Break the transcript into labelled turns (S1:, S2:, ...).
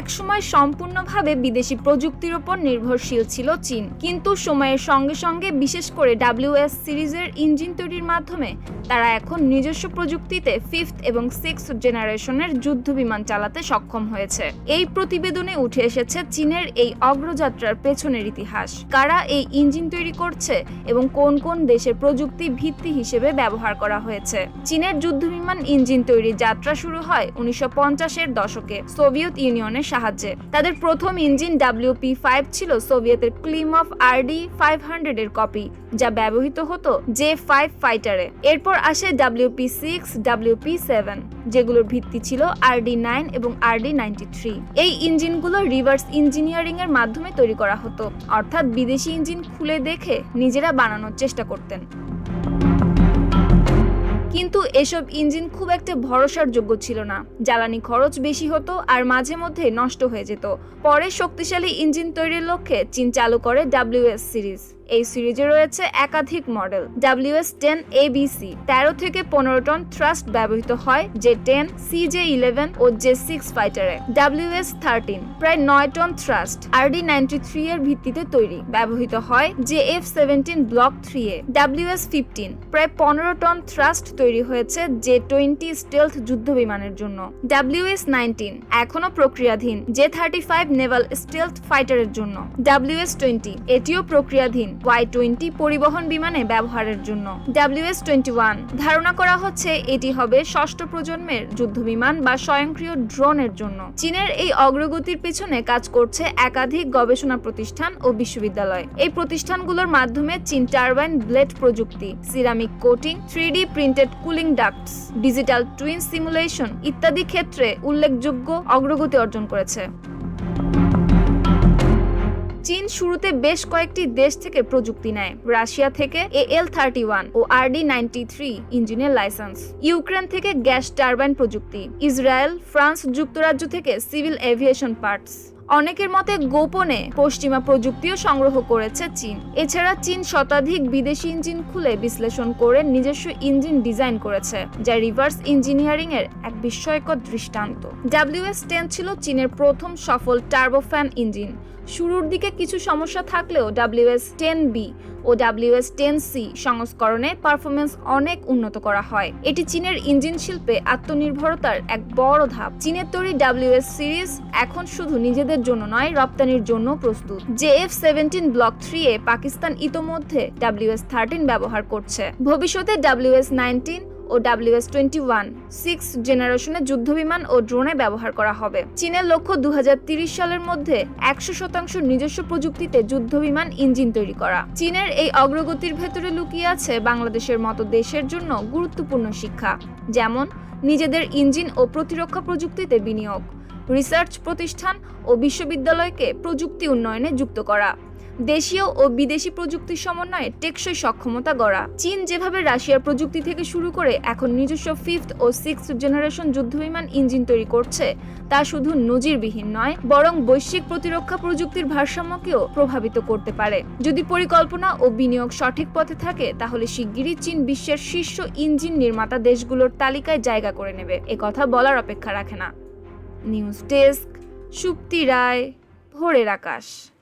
S1: একসময় সম্পূর্ণভাবে বিদেশি প্রযুক্তির ওপর নির্ভরশীল ছিল চীন। কিন্তু সময়ের সঙ্গে সঙ্গে, বিশেষ করে ডাব্লিউএস সিরিজের ইঞ্জিন তৈরির মাধ্যমে, তারা এখন নিজস্ব প্রযুক্তিতে ফিফথ এবং সিক্স জেনারেশনের যুদ্ধ বিমান চালাতে সক্ষম হয়েছে। এই প্রতিবেদনে উঠে এসেছে চীনের এই অগ্রযাত্রার পেছনের ইতিহাস। কারা এই ইঞ্জিন তৈরি করছে এবং কোন কোন দেশের প্রযুক্তি ভিত্তি হিসেবে ব্যবহার করা হয়েছে? চীনের যুদ্ধবিমান ইঞ্জিন তৈরির যাত্রা শুরু হয় উনিশশো পঞ্চাশের দশকে। সোভিয়েত ইউনিয়নের সাহায্যে। তাদের প্রথম ইঞ্জিন ডাব্লিউপি ফাইভ ছিল সোভিয়েতের claim of RD five hundred এর কপি, যা ব্যবহৃত হতো জে ফাইভ ফাইটারে এরপর আসে ডাব্লিউপি সিক্স ডাব্লিউপি সেভেন যেগুলোর ভিত্তি ছিল আরডি নাইন এবং আরডি নাইনটি থ্রি এই ইঞ্জিনগুলো রিভার্স ইঞ্জিনিয়ারিং এর মাধ্যমে তৈরি করা হতো, অর্থাৎ বিদেশি ইঞ্জিন খুলে দেখে নিজেরা বানানোর চেষ্টা করতেন। কিন্তু এসব ইঞ্জিন খুব একটা ভরসার যোগ্য ছিল না। জ্বালানি খরচ বেশি হতো আর মাঝে মধ্যে নষ্ট হয়ে যেত। পরে শক্তিশালী ইঞ্জিন তৈরির লক্ষ্যে চীন চালু করে ডাব্লিউএস সিরিজ। এই সিরিজে রয়েছে একাধিক model. WS ten A ABC তেরো থেকে পনেরো টন থ্রাস্ট ব্যবহৃত হয় J ten C J eleven ও জে সিক্স ফাইটারে ডাব্লিউএস থার্টিন প্রায় নয় ton thrust RD ninety three এর ভিত্তিতে তৈরি। ব্যবহৃত হয় J F seventeen block three এ। ডাব্লিউএস ফিফটিন প্রায় পনেরো টন থ্রাস্ট তৈরি হয়েছে জে টোয়েন্টি স্টেলথ যুদ্ধ বিমানের জন্য। ডাব্লিউএস নাইনটিন এখনও প্রক্রিয়াধীন J thirty five naval stealth ফাইটারের জন্য। ডাব্লিউএস টোয়েন্টি এটিও প্রক্রিয়াধীন ওয়াই টোয়েন্টি পরিবহন বিমানে ব্যবহারের জন্য। ডাব্লিউএস টোয়েন্টি ওয়ান ধারণা করা হচ্ছে এটি হবে ষষ্ঠ প্রজন্মের যুদ্ধ বিমান বা স্বয়ংক্রিয় ড্রোনের জন্য। চীনের এই অগ্রগতির পেছনে কাজ করছে একাধিক গবেষণা প্রতিষ্ঠান ও বিশ্ববিদ্যালয়। এই প্রতিষ্ঠানগুলোর মাধ্যমে চীন টারবাইন ব্লেড প্রযুক্তি, ceramic coating three D printed cooling ducts digital twin simulation ইত্যাদি ক্ষেত্রে উল্লেখযোগ্য অগ্রগতি অর্জন করেছে। চীন শুরুতে বেশ কয়েকটি দেশ থেকে প্রযুক্তি নেয়। রাশিয়া থেকে এ এল থার্টি ওয়ান ও আরডি নাইনটি থ্রি ইঞ্জিনের লাইসেন্স। ইউক্রেন থেকে গ্যাস টারবাইন প্রযুক্তি। ইসরায়েল, ফ্রান্স যুক্তরাজ্য থেকে সিভিল এভিয়েশন পার্টস। অনেকের মতে গোপনে পশ্চিমা প্রযুক্তিও সংগ্রহ করেছে চীন। এছাড়া চীন শতাধিক বিদেশি ইঞ্জিন খুলে বিশ্লেষণ করে নিজস্ব ইঞ্জিন ডিজাইন করেছে, যা রিভার্স ইঞ্জিনিয়ারিং এর এক বিস্ময়কর দৃষ্টান্ত। ডাব্লিউএস টেন ছিল চীনের প্রথম সফল টার্বোফ্যান ইঞ্জিন। শুরুর দিকে কিছু সমস্যা থাকলেও ডাব্লিউএস টেন বি ও ডাব্লিউএস টেন সি সংস্করণে পারফরমেন্স অনেক উন্নত করা হয়। এটি চীনের ইঞ্জিন শিল্পে আত্মনির্ভরতার এক বড় ধাপ। চীনের তৈরি ডাব্লিউএস সিরিজ এখন শুধু নিজেদের জন্য নয়, রপ্তানির জন্য প্রস্তুত। J F seventeen block three A Pakistan ইতোমধ্যে ডাব্লিউএস থার্টিন ব্যবহার করছে। ভবিষ্যতে ডাব্লিউএস নাইনটিন ও W S twenty one six জেনারেশনের যুদ্ধবিমান ও ড্রোনে ব্যবহার করা হবে। চীনের লক্ষ্য দু সালের মধ্যে একশো শতাংশ নিজস্ব প্রযুক্তিতে যুদ্ধবিমান ইঞ্জিন তৈরি করা। চীনের এই অগ্রগতির ভেতরে লুকিয়ে আছে বাংলাদেশের মতো দেশের জন্য গুরুত্বপূর্ণ শিক্ষা, যেমন নিজেদের ইঞ্জিন ও প্রতিরক্ষা প্রযুক্তিতে বিনিয়োগ, রিসার্চ প্রতিষ্ঠান ও বিশ্ববিদ্যালয়কে প্রযুক্তি উন্নয়নে যুক্ত করা। দেশীয় ও বিদেশি প্রযুক্তির সমন্বয়ে টেকসই সক্ষমতা গড়া। চীন যেভাবে রাশিয়ার প্রযুক্তি থেকে শুরু করে এখন নিজস্ব ফিফথ ও সিক্স জেনারেশন যুদ্ধবিমান ইঞ্জিন তৈরি করছে, তা শুধু নজিরবিহীন নয়, বরং বৈশ্বিক প্রতিরক্ষা প্রযুক্তির ভারসাম্যকেও প্রভাবিত করতে পারে। যদি পরিকল্পনা ও বিনিয়োগ সঠিক পথে থাকে, তাহলে শিগগিরই চীন বিশ্বের শীর্ষ ইঞ্জিন নির্মাতা দেশগুলোর তালিকায় জায়গা করে নেবে। কথা বলার অপেক্ষা রাখে না। নিউজ ডেস্ক, সুপ্তি রায়, ভোরের আকাশ।